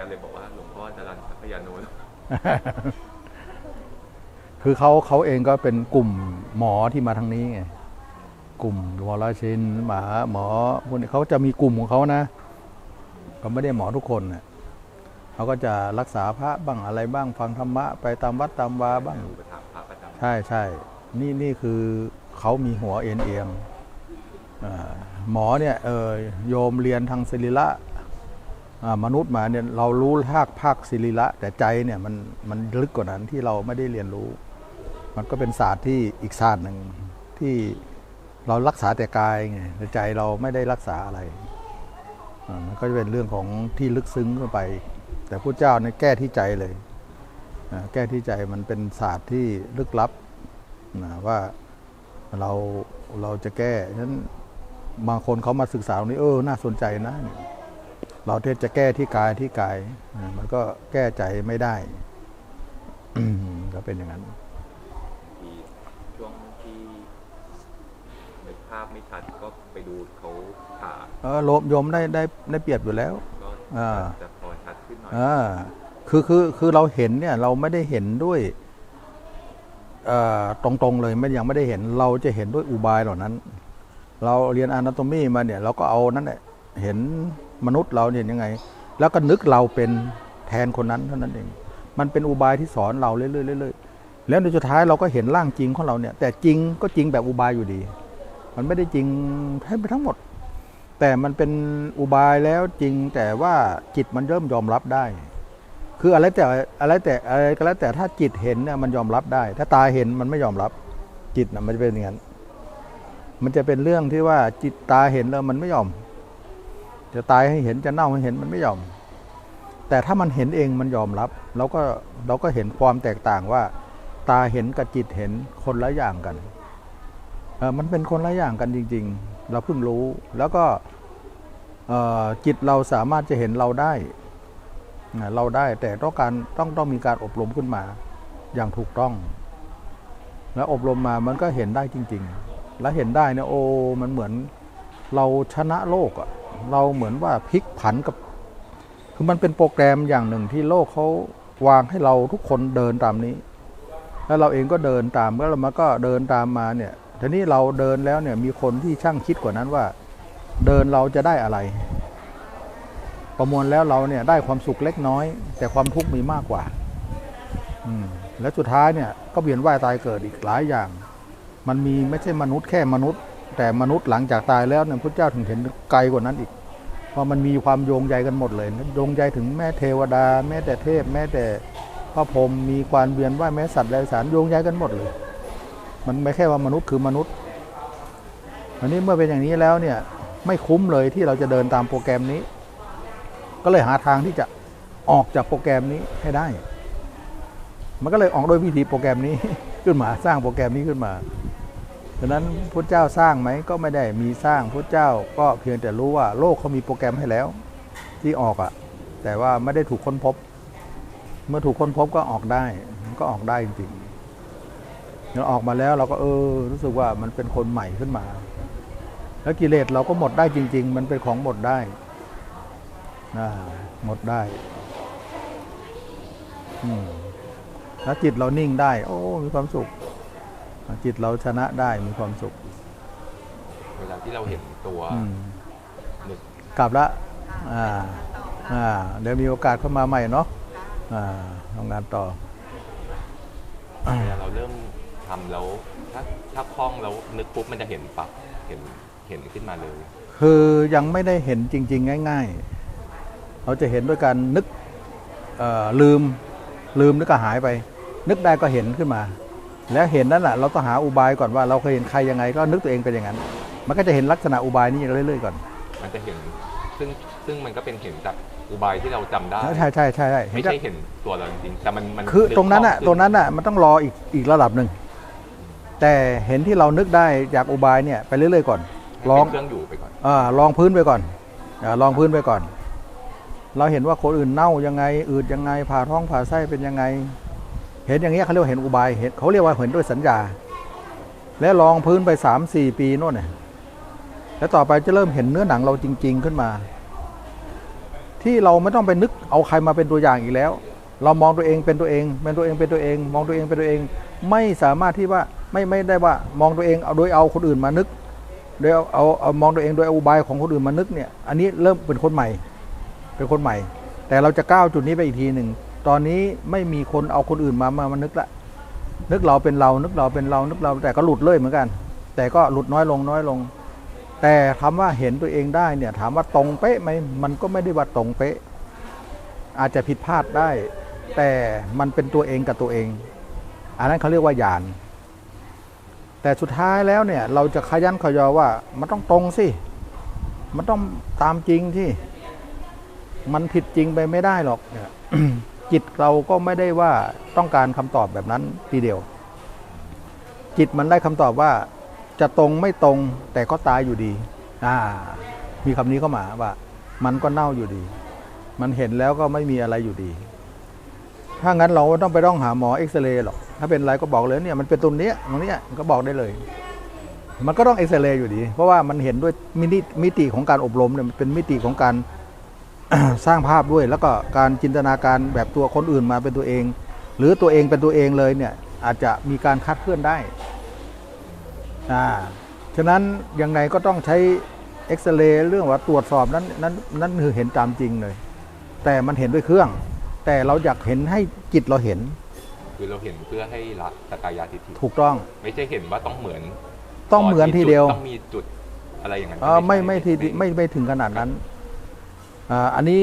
กเลยบอกว่าหลวงพ่อจรันทรัพยานุคือเขาเขาเองก็เป็นกลุ่มหมอที่มาทางนี้ไงกลุ่มวรชินหมาหมอพวกนี้เขาจะมีกลุ่มของเขานะเขาไม่ได้หมอทุกคนเน่ะเขาก็จะรักษาพระบ้างอะไรบ้างฟังธรรมะ ไปตามวัดตามวาบ้างอุปถัมภ์พระประจำใช่ใช่นี่นี่คือเขามีหัวเอียงเอียงอ่าหมอเนี่ยเออโยมเรียนทางศิริละอ่า มนุษย์มาเนี่ยเรารู้ภาคภาคศิริละแต่ใจเนี่ยมันมันลึกกว่านั้นที่เราไม่ได้เรียนรู้ มันก็เป็นศาสตร์ที่อีกศาสตร์หนึ่งที่เรารักษาแต่กายไงแต่ใจเราไม่ได้รักษาอะไรมันก็จะเป็นเรื่องของที่ลึกซึ้งเข้าไป แต่พระเจ้าเนี่ยแก้ที่ใจเลยแก้ที่ใจมันเป็นศาสตร์ที่ลึกลับว่าเราเราจะแก้ฉะนั้นบางคนเขามาศึกษาตรงนี้เออน่าสนใจนะ เราเทศจะแก้ที่กายที่กายอ่ามันก็แก้ใจไม่ได้อืมก็เป็นอย่างนั้นมีช่วงที่นึกภาพไม่ชัดก็ไปดูเขาผ่าเออโลมโยมได้ได้ได้เปรียบอยู่แล้วก็อ่าจะพอชัดขึ้นหน่อยอ่าคือคือคือเราเห็นเนี่ยเราไม่ได้เห็นด้วยเอ่อตรงๆเลยไม่ยังไม่ได้เห็นเราจะเห็นด้วยอุบายเหล่านั้น เราเรียนอนาโตมีมาเนี่ย เราก็เอานั่นแหละเห็น มนุษย์เราเนี่ยยังไง แล้วก็นึกเราเป็นแทนคนนั้นเท่านั้นเอง มันเป็นอุบายที่สอนเราเรื่อยๆแล้วในสุดท้ายเราก็เห็นร่างจริงของเราเนี่ยแต่จริงก็จริงแบบอุบายอยู่ดี มันไม่ได้จริงให้ไปทั้งหมด แต่มันเป็นอุบายแล้วจริงแต่ว่าจิตมันเริ่มยอมรับได้ คืออะไรแต่อะไรแต่อะไรก็แล้วแต่ถ้าจิตเห็นเนี่ยมันยอมรับได้ ถ้าตาเห็นมันไม่ยอมรับจิตนะมันจะเป็นอย่างนั้นมันจะเป็นเรื่องที่ว่าจิตตาเห็นแล้วมันไม่ยอม จะตายให้เห็นจะเน่าให้เห็นมันไม่ยอม แต่ถ้ามันเห็นเองมันยอมรับเราก็เราก็เห็นความแตกต่างว่า ตาเห็นกับจิตเห็นคนละอย่างกันเออมันเป็นคนละอย่างกันจริง ๆ เราเพิ่งรู้แล้วก็เออจิตเราสามารถจะเห็นเราได้ เราได้แต่ต้องการต้องต้องมีการอบรมขึ้นมาอย่างถูกต้อง แล้วอบรมมามันก็เห็นได้จริง ๆ แล้วเห็นได้เนี่ยโอ้มันเหมือนเราชนะโลกอะ เราเหมือนว่าพลิกผันกับ คือมันเป็นโปรแกรมอย่างหนึ่งที่โลกเขาวางให้เราทุกคนเดินตามนี้ แล้วเราเองก็เดินตามแล้วเรามาก็เดินตามมาเนี่ยทีนี้เราเดินแล้วเนี่ยมีคนที่ช่างคิดกว่านั้นว่า เดินเราจะได้อะไร ประมวลแล้วเราเนี่ยได้ความสุขเล็กน้อย แต่ความทุกข์มีมากกว่า อืมแล้วสุดท้ายเนี่ยก็เวียนว่ายตายเกิดอีกหลายอย่าง มันมีไม่ใช่มนุษย์แค่มนุษย์ แต่มนุษย์หลังจากตายแล้วเนี่ยพระเจ้าถึงเห็นไกลกว่านั้นอีก เพราะมันมีความโยงใยกันหมดเลยโยงใยถึงแม่เทวดา แม้แต่เทพ แม้แต่พระพรหมมีความเวียนว่ายแม้สัตว์ไรสารโยงใยกันหมดเลย มันไม่แค่ว่ามนุษย์คือมนุษย์อันนี้เมื่อเป็นอย่างนี้แล้วเนี่ยไม่คุ้มเลยที่เราจะเดินตามโปรแกรมนี้ ก็เลยหาทางที่จะออกจากโปรแกรมนี้ให้ได้ มันก็เลยออกโดยวิธีโปรแกรมนี้ขึ้นมาสร้างโปรแกรมนี้ขึ้นมา ดังนั้นพระเจ้าสร้างไหมก็ไม่ได้มีสร้างพระเจ้าก็เพียงแต่รู้ว่าโลกเขามีโปรแกรมให้แล้ว ที่ออกอะ่ะ แต่ว่าไม่ได้ถูกค้นพบ เมื่อถูกค้นพบก็ออกได้ก็ออกได้จริงๆเราออกมาแล้วเราก็เออ รู้สึกว่ามันเป็นคนใหม่ขึ้นมา แล้วกิเลสเราก็หมดได้จริง ๆ มันเป็นของหมดได้นะหมดได้อืมแล้วจิตเรานิ่งได้ โอ้ มีความสุข จิตเราชนะได้มีความสุข เวลาที่เราเห็นตัวอืมนึกกลับละอ่าอ่าเดี๋ยวมีโอกาสเข้ามาใหม่เนาะอ่าทำงานต่อ เวลาเราเริ่มทำแล้ว ถ้าถ้าคล่องแล้วนึกปุ๊บมันจะเห็นปับเห็นเห็นขึ้นมาเลย คือยังไม่ได้เห็นจริง ๆ ง่าย ๆ เราจะเห็นด้วยการนึกเอ่อลืมลืมนึกก็หายไป นึกได้ก็เห็นขึ้นมา แล้วเห็นนั่นแหละเราต้องหาอุบายก่อนว่าเราเคยเห็นใครยังไงก็นึกตัวเองเป็นอย่างนั้น มันก็จะเห็นลักษณะอุบายนี้เรื่อยๆก่อน มันจะเห็นซึ่งซึ่งมันก็เป็นเห็นจากอุบายที่เราจำได้ใช่ใช่ใช่ใช่ไม่ใช่เห็นตัวเราจริงๆแต่มันมันคือลึกตรงนั้นอะข้ขึ้ตรงนั้นอะมันต้องรออีกอีกระดับหนึ่งแต่เห็นที่เรานึกได้จากอุบายเนี่ยไปเรื่อยๆก่อนให้ลองเป็นเครื่องอยู่ไปก่อนอ่าลองพื้นไปก่อนอาลองพื้นไปก่อน เราเห็นว่าคนอื่นเน่ายังไงอืดยังไงผ่าท้องผ่าไส้เป็นยังไง เห็นอย่างเงี้ยเขาเรียกว่าเห็นอุบายเห็นเขาเรียกว่าเห็นด้วยสัญญา แล้วลองพื้นไปสามสี่ปีโน่นเนี่ยแล้วต่อไปจะเริ่มเห็นเนื้อหนังเราจริง ๆขึ้นมา ที่เราไม่ต้องไปนึกเอาใครมาเป็นตัวอย่างอีกแล้ว เรามองตัวเองเป็นตัวเองเป็นตัวเองเป็นตัวเอง มองตัวเองเป็นตัวเอง ไม่สามารถที่ว่าไม่ไม่ได้ว่ามองตัวเองเอาโดยเอาคนอื่นมานึกโดยเอาเอาเอามองตัวเองโดยอุบายของคนอื่นมานึกเนี่ย อันนี้เริ่มเป็นคนใหม่ เป็นคนใหม่ แต่เราจะก้าวจุดนี้ไปอีกทีหนึ่ง ตอนนี้ไม่มีคนเอาคนอื่นมามามานึกละ นึกเราเป็นเรา นึกเราเป็นเรา นึกเราแต่ก็หลุดเลยเหมือนกัน แต่ก็หลุดน้อยลงน้อยลง แต่คำว่าเห็นตัวเองได้เนี่ยถามว่าตรงเป๊ะไหมมันก็ไม่ได้ว่าตรงเป๊ะ อาจจะผิดพลาดได้ แต่มันเป็นตัวเองกับตัวเอง อันนั้นเขาเรียกว่าญาณแต่สุดท้ายแล้วเนี่ย เราจะขยันขยอว่า มันต้องตรงสิ มันต้องตามจริงที่ มันผิดจริงไปไม่ได้หรอกเนี่ย จิตเราก็ไม่ได้ว่าต้องการคำตอบแบบนั้นทีเดียว จิตมันได้คำตอบว่า จะตรงไม่ตรงแต่ก็ตายอยู่ดีอ่ามีคำนี้เข้ามาว่า มันก็เน่าอยู่ดี มันเห็นแล้วก็ไม่มีอะไรอยู่ดี ถ้างั้นเราไม่ต้องไปต้องหาหมอเอ็กซเรย์หรอกถ้าเป็นอะไรก็บอกเลยเนี่ยมันเป็นตรงเนี้ยตรงเนี้ยก็บอกได้เลย มันก็ต้องเอ็กซเรย์อยู่ดี เพราะว่ามันเห็นด้วยมิติมิติของการอบรมเนี่ยมันเป็นมิติของการ สร้างภาพด้วย แล้วก็การจินตนาการแบบตัวคนอื่นมาเป็นตัวเอง หรือตัวเองเป็นตัวเองเลยเนี่ยอาจจะมีการคาดเคลื่อนได้อ่าฉะนั้นยังไงก็ต้องใช้เอ็กซเรย์เรื่องว่าตรวจสอบนั้นนั้นนั่นคือเห็นตามจริงเลย แต่มันเห็นด้วยเครื่อง แต่เราอยากเห็นให้จิตเราเห็น คือเราเห็นเพื่อให้ละสกายาทิฏฐิถูกต้อง ไม่ใช่เห็นว่าต้องเหมือน ต้องเหมือนทีเดียวต้องมีจุดอะไรอย่างนั้นเอ่อไม่ไม่ทีใช่ไม่ไม่ถึงขนาดนั้น อันนี้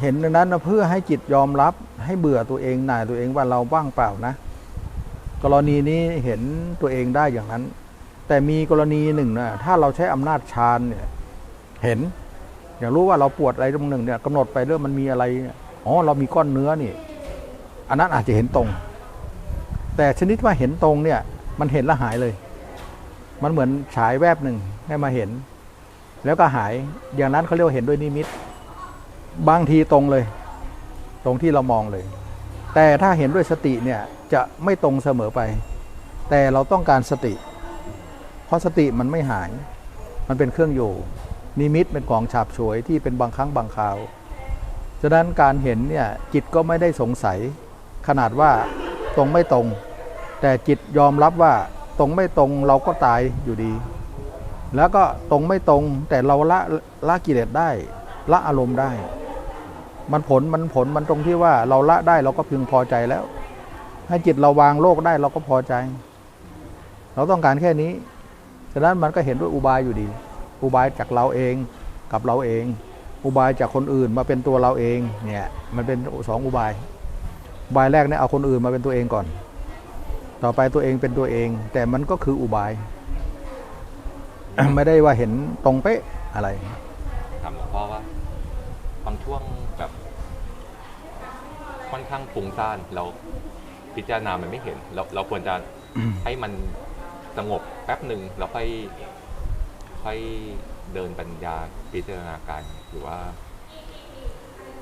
เห็นดังนั้นนะเพื่อให้จิตยอมรับให้เบื่อตัวเองหน่ายตัวเองว่าเราว่างเปล่านะ กรณีนี้เห็นตัวเองได้อย่างนั้น แต่มีกรณีหนึ่งนะถ้าเราใช้อำนาจฌานเนี่ยเห็น อยากรู้ว่าเราปวดอะไรตรงหนึ่งเนี่ยกำหนดไปเรื่องมันมีอะไรอ๋อเรามีก้อนเนื้อนี่ อันนั้นอาจจะเห็นตรง แต่ชนิดว่าเห็นตรงเนี่ย มันเห็นแล้วหายเลย มันเหมือนฉายแวบหนึ่งให้มาเห็น แล้วก็หายอย่างนั้นเขาเรียกว่าเห็นด้วยนิมิต บางทีตรงเลย ตรงที่เรามองเลย แต่ถ้าเห็นด้วยสติเนี่ยจะไม่ตรงเสมอไป แต่เราต้องการสติ เพราะสติมันไม่หาย มันเป็นเครื่องอยู่ นิมิตเป็นของฉาบฉวยที่เป็นบางครั้งบางคราวฉะนั้นการเห็นเนี่ยจิตก็ไม่ได้สงสัย ขนาดว่าตรงไม่ตรง แต่จิตยอมรับว่าตรงไม่ตรงเราก็ตายอยู่ดี แล้วก็ตรงไม่ตรงแต่เราละละกิเลสได้ ละอารมณ์ได้ มันผลมันผลมันตรงที่ว่าเราละได้เราก็พึงพอใจแล้ว ให้จิตเราวางโลกได้เราก็พอใจ เราต้องการแค่นี้ฉะนั้นมันก็เห็นด้วยอุบายอยู่ดี อุบายจากเราเองกับเราเอง อุบายจากคนอื่นมาเป็นตัวเราเองเนี่ยมันเป็นสองอุบายอุบายแรกเนี่ยเอาคนอื่นมาเป็นตัวเองก่อน ต่อไปตัวเองเป็นตัวเอง แต่มันก็คืออุบาย ไม่ได้ว่าเห็นตรงเป๊ะอะไร ถามหลวงพ่อว่าบางช่วงแบบ ค่อนข้างฟุ้งซ่านเราพิจารณามันไม่เห็น เราเราควรจะให้มันสงบแป๊บหนึ่งแล้วค่อยค่อยเดินปัญญาพิจารณากายหรือว่า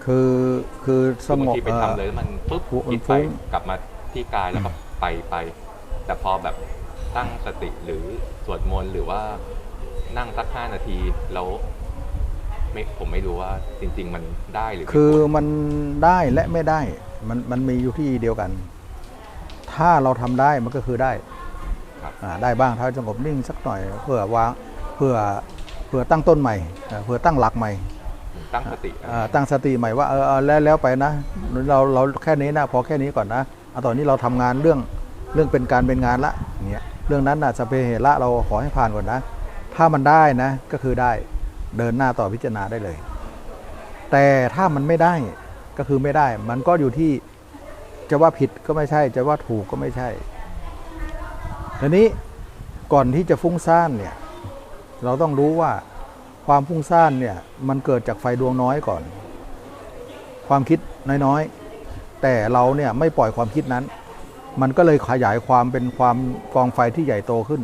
คือคือสคือบางงบทีไปเอ่อทำเลยแล้วมันปุ๊บฟุ้งคิดฟุ้ไปงกลับมาที่กายแล้วก็ไปไป แต่พอแบบตั้งสติหรือสวดมนต์หรือว่านั่งสักห้านาทีแล้วไม่ผมไม่รู้ว่าจริง ๆ มันได้หรือไม่คือควรมันได้และไม่ได้ มันมันมีอยู่ที่เดียวกัน ถ้าเราทำได้มันก็คือได้ครับอ่าได้บ้างถ้าสงบนิ่งสักหน่อย เพื่อวางเพื่อเพื่อตั้งต้นใหม่อ่าเพื่อตั้งหลักใหม่ ตั้งสติอ่าตั้งสติใหม่ว่าเออเออแล้วแล้วไปนะเราเราแค่นี้นะพอแค่นี้ก่อนนะเอาตอนนี้เราทำงานเรื่องเรื่องเป็นการเป็นงานละอย่างเงี้ยเรื่องนั้นนะสพเปเหระเราขอให้ผ่านก่อนนะ ถ้ามันได้นะก็คือได้เดินหน้าต่อพิจารณาได้เลย แต่ถ้ามันไม่ได้ ก็คือไม่ได้ มันก็อยู่ที่จะว่าผิดก็ไม่ใช่ จะว่าถูกก็ไม่ใช่ทีนี้ก่อนที่จะฟุ้งซ่านเนี่ย เราต้องรู้ว่าความฟุ้งซ่านเนี่ย มันเกิดจากไฟดวงน้อยก่อน ความคิดน้อยๆ แต่เราเนี่ยไม่ปล่อยความคิดนั้น มันก็เลยขยายความเป็นความกองไฟที่ใหญ่โตขึ้น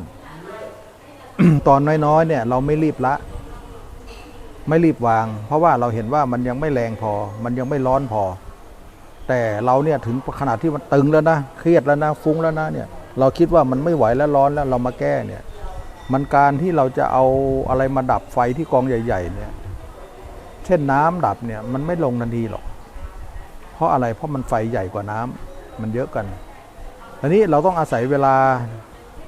ตอนน้อยๆ เนี่ย เราไม่รีบละ ไม่รีบวาง เพราะว่าเราเห็นว่ามันยังไม่แรงพอ มันยังไม่ร้อนพอ แต่เราเนี่ยถึงขนาดที่มันตึงแล้วนะเครียดแล้วนะฟุ้งแล้วนะเนี่ยเราคิดว่ามันไม่ไหวแล้วร้อนแล้วเรามาแก้เนี่ย มันการที่เราจะเอาอะไรมาดับไฟที่กองใหญ่ ๆ เนี่ย เช่นน้ำดับเนี่ยมันไม่ลงทันทีหรอก เพราะอะไรเพราะมันไฟใหญ่กว่าน้ำมันเยอะกันทีนี้เราต้องอาศัยเวลา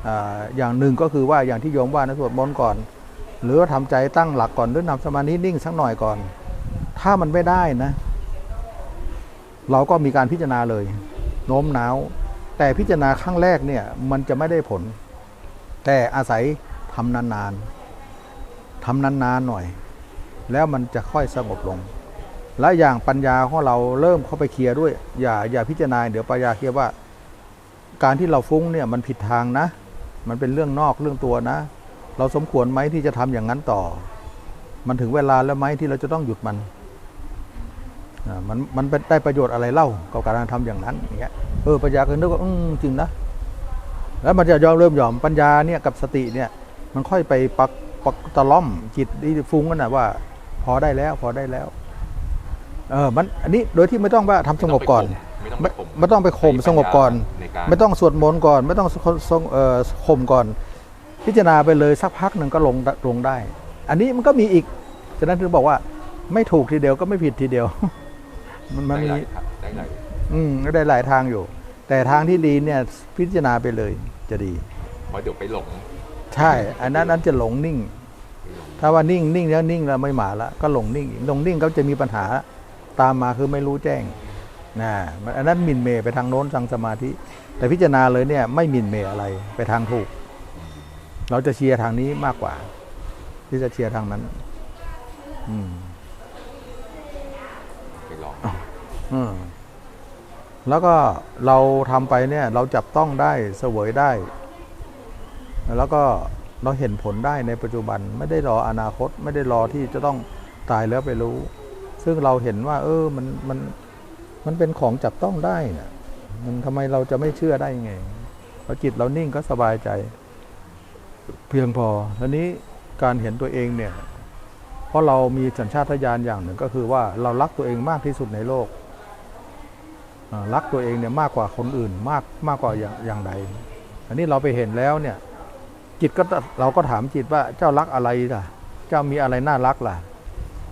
อาอย่างหนึ่งก็คือว่าอย่างที่โยมว่านะสวดมนต์ก่อน หรือว่าทำใจตั้งหลักก่อนหรือนำสมาธินิ่งสักหน่อยก่อน ถ้ามันไม่ได้นะ เราก็มีการพิจารณาเลย โน้มน้าว แต่พิจารณาครั้งแรกเนี่ย มันจะไม่ได้ผล แต่อาศัยทำนานๆทำนานๆหน่อย แล้วมันจะค่อยสงบลง และอย่างปัญญาของเราเริ่มเข้าไปเคลียร์ด้วย อย่าอย่าพิจารณาเดี๋ยวปัญญาเคลียร์ว่า การที่เราฟุ้งเนี่ยมันผิดทางนะ มันเป็นเรื่องนอกเรื่องตัวนะ เราสมควรไหมที่จะทำอย่างนั้นต่อ มันถึงเวลาแล้วไหมที่เราจะต้องหยุดมันอ่ามันมันเป็นได้ประโยชน์อะไรเล่ากับการทำอย่างนั้นอย่างเงี้ยเออปัญญาก็นึกว่าอืมจริงนะแล้วมันจะยอมเริ่มยอมปัญญาเนี่ยกับสติเนี่ยมันค่อยไปปักปักตะล่อมจิตที่ฟุ้งกันนะว่า พอได้แล้วพอได้แล้ว เออมันอันนี้โดยที่ไม่ต้องว่าทำสงบก่อน ไม่ต้องไม่ไปข่มไม่ต้องไปข่มใช้สงบก่อนปัญญาในการไม่ต้องสวดมนต์ก่อน ไม่ต้องสงเอ่อข่มก่อน พิจารณาไปเลยสักพักหนึ่งก็ลงลงได้ อันนี้มันก็มีอีก ฉะนั้นถึงบอกว่า ไม่ถูกทีเดียวก็ไม่ผิดทีเดียว มันมันได้หมีลายครับได้หลายอืมได้หลายทางอยู่ แต่ทางที่ดีเนี่ยพิจารณาไปเลยจะดีเพราะเดี๋ยวไปหลง ใช่ อันนั้นนั้นจะหลงนิ่ง ถ้าว่านิ่งนิ่งแล้วนิ่งแล้วไม่มาละก็หลงนิ่งอีกหลงนิ่งก็จะมีปัญหาตามมาคือไม่รู้แจ้งนะมันอันนั้นหมินเมย์ไปทางโน้นทางสมาธิ แต่พิจารณาเลยเนี่ยไม่หมินเมย์อะไรไปทางถูก เราจะเชียร์ทางนี้มากกว่า ที่จะเชียร์ทางนั้น อืมไปลองอืมแล้วก็เราทำไปเนี่ย เราจับต้องได้เสวยได้ แล้วก็เราเห็นผลได้ในปัจจุบันไม่ได้รออนาคต ไม่ได้รอที่จะต้องตายแล้วไปรู้ ซึ่งเราเห็นว่า เออมันมันมันเป็นของจับต้องได้นะมันทำไมเราจะไม่เชื่อได้ยังไงพอจิตเรานิ่งก็สบายใจ เพียงพอทีนี้การเห็นตัวเองเนี่ย เพราะเรามีสัญชาตญาณอย่างหนึ่งก็คือว่าเรารักตัวเองมากที่สุดในโลก รักตัวเองเนี่ยมากกว่าคนอื่นมากมากกว่าอย่างอย่างใด อันนี้เราไปเห็นแล้วเนี่ย จิตก็เราก็ถามจิตว่าเจ้ารักอะไรล่ะ เจ้ามีอะไรน่ารักล่ะ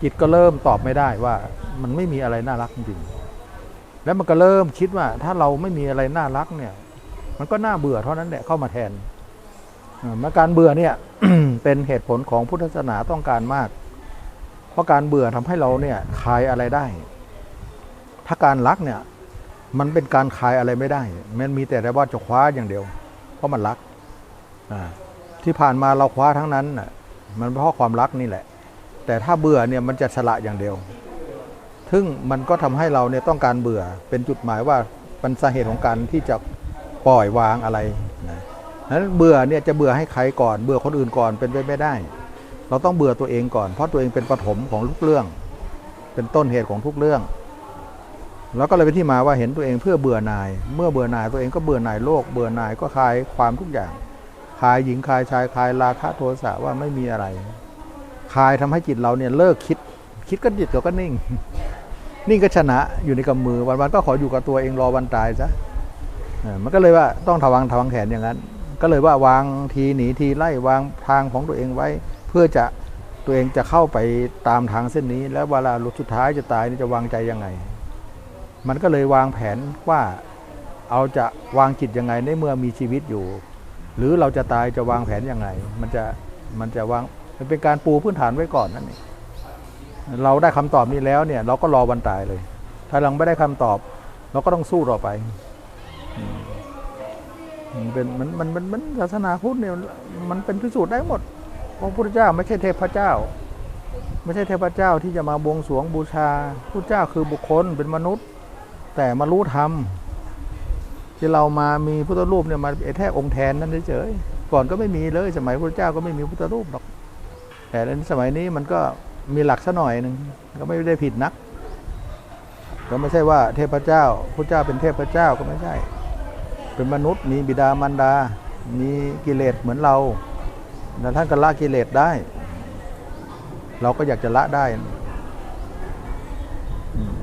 จิตก็เริ่มตอบไม่ได้ว่ามันไม่มีอะไรน่ารักจริงแล้วมันก็เริ่มคิดว่าถ้าเราไม่มีอะไรน่ารักเนี่ย มันก็น่าเบื่อเท่านั้นแหละเข้ามาแทน มาการเบื่อเนี่ยเป็นเหตุผลของพุทธศาสนาต้องการมาก เพราะการเบื่อทำให้เราเนี่ยคลายอะไรได้ ถ้าการรักเนี่ยมันเป็นการคลายอะไรไม่ได้ มันมีแต่ว่าจะคว้าอย่างเดียว เพราะมันรักที่ผ่านมาเราคว้าทั้งนั้นมันเพราะความรักนี่แหละ แต่ถ้าเบื่อเนี่ยมันจะสละอย่างเดียว ซึ่งมันก็ทำให้เราเนี่ยต้องการเบื่อเป็นจุดหมายว่าเป็นสาเหตุของการที่จะปล่อยวางอะไร นะนั้นเบื่อเนี่ยจะเบื่อให้ใครก่อน เบื่อคนอื่นก่อนเป็นไปไม่ได้ เราต้องเบื่อตัวเองก่อน เพราะตัวเองเป็นปฐมของทุกเรื่อง เป็นต้นเหตุของทุกเรื่อง แล้วก็เลยเป็นที่มาว่าเห็นตัวเองเพื่อเบื่อหน่าย เมื่อเบื่อหน่ายตัวเองก็เบื่อหน่ายโลก เบื่อหน่ายก็คลายความทุกอย่าง คลายหญิงคลายชายคลายราคะโทสะว่าไม่มีอะไร คลายทำให้จิตเราเนี่ยเลิกคิด คิดก็จิตเราก็นิ่ง นิ่งก็ชนะอยู่ในกำมือวันๆก็ขออยู่กับตัวเองรอวันตายซะมันก็เลยว่าต้องทวางทวางแขนอย่างนั้น ก็เลยว่าวางทีหนีทีไล่วางทางของตัวเองไว้ เพื่อจะตัวเองจะเข้าไปตามทางเส้นนี้ แล้วเวลาหลุดสุดท้ายจะตายนี่จะวางใจยังไง มันก็เลยวางแผนว่าเอาจะวางจิตยังไงในเมื่อมีชีวิตอยู่ หรือเราจะตายจะวางแผนยังไง มันจะมันจะวางมันเป็นการปูพื้นฐานไว้ก่อนนั่นเองเราได้คำตอบนี้แล้วเนี่ย เราก็รอวันตายเลย ถ้าเราไม่ได้คำตอบ เราก็ต้องสู้ต่อไปอ มันเป็นมันมันมันมันศาสนาพุทธเนี่ยมันเป็นพิสูจน์ได้หมดพระพระพุทธเจ้าไม่ใช่เทพเจ้า ไม่ใช่เทพเจ้าที่จะมาบวงสรวงบูชาพระเจ้าคือบุคคลเป็นมนุษย์ แต่มารู้ธรรมที่เรามามีพุทธรูปเนี่ยมาแท่องค์แทนนั่นเฉยๆก่อนก็ไม่มีเลยสมัยพระเจ้าก็ไม่มีพุทธรูปหรอก แต่ในสมัยนี้มันก็มีหลักซะหน่อยหนึ่งก็ไม่ได้ผิดนัก ก็ไม่ใช่ว่าเทพเจ้าพระเจ้าเป็นเทพเจ้าก็ไม่ใช่ เป็นมนุษย์มีบิดามารดา มีกิเลสเหมือนเราแต่ท่านก็ละกิเลสได้ เราก็อยากจะละได้อืม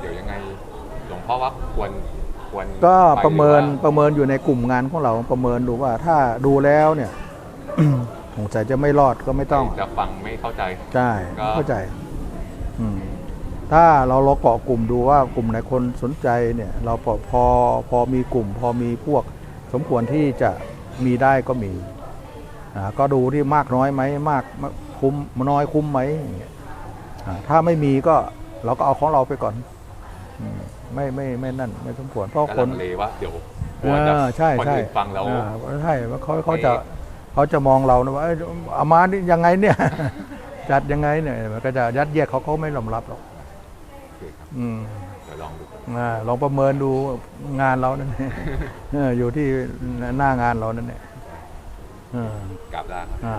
เดี๋ยวยังไงหลวงพ่อว่าควรควรก็ไประเมินหอว่าประเมินอยู่ในกลุ่มงานของเราประเมินดูว่าถ้าดูแล้วเนี่ยสงสัยจะไม่รอดก็ไม่ต้องจะฟังไม่เข้าใจใช่ก็เข้าใจ อืม ถ้าเราเราเกาะกลุ่มดูว่ากลุ่มไหนคนสนใจเนี่ยเราพอพอพอมีกลุ่ม พอมีพวกสมควรที่จะมีได้ก็มีอ่าก็ดูที่มากน้อยไหมมากมากคุ้มน้อยคุ้มไหมอย่างเงี้ยอ่าถ้าไม่มีก็เราก็เอาของเราไปก่อนอืมไม่ไม่ไม่นั่น ไม่สมควรเพราะก็คลันงเลว่าเดี๋ยวกเอลัวจะอใช่คนใช่อื่นฟังแล้วอ่าใช่เขาเขาจะเอ๊ะเขาจะมองเรานะว่าเอ้ยอามานี่ยังไงเนี่ยจัดยังไงเนี่ยมันก็จะยัดเยียดเขาเขาไม่ยอมรับหรอกโอเคครับอืมเดี๋ยวลองดูอ่าลองประเมินดูงานเรานั่นเองเอออยู่ที่หน้างานเรานั่นแหละเออกราบได้ครับ อ่า